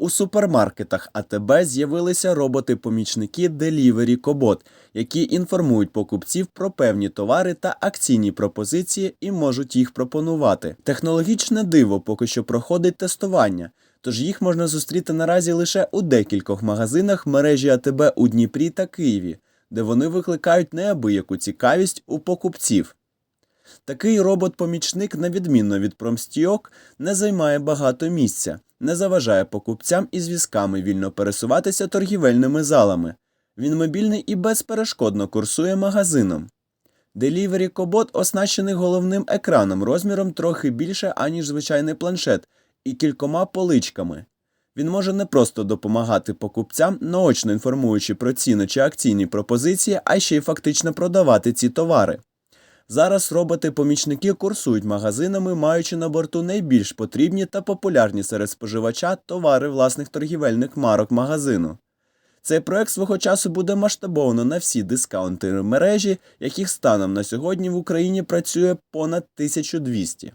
У супермаркетах АТБ з'явилися роботи-помічники Delivery Cobot, які інформують покупців про певні товари та акційні пропозиції і можуть їх пропонувати. Технологічне диво поки що проходить тестування, тож їх можна зустріти наразі лише у декількох магазинах мережі АТБ у Дніпрі та Києві, де вони викликають неабияку цікавість у покупців. Такий робот-помічник, на відмінно від промстійок, не займає багато місця, не заважає покупцям із візками вільно пересуватися торгівельними залами. Він мобільний і безперешкодно курсує магазином. Delivery Cobot оснащений головним екраном розміром трохи більше, аніж звичайний планшет, і кількома поличками. Він може не просто допомагати покупцям, наочно інформуючи про ціни чи акційні пропозиції, а ще й фактично продавати ці товари. Зараз роботи-помічники курсують магазинами, маючи на борту найбільш потрібні та популярні серед споживача товари власних торгівельних марок магазину. Цей проект свого часу буде масштабовано на всі дискаунти мережі, яких станом на сьогодні в Україні працює понад 1200.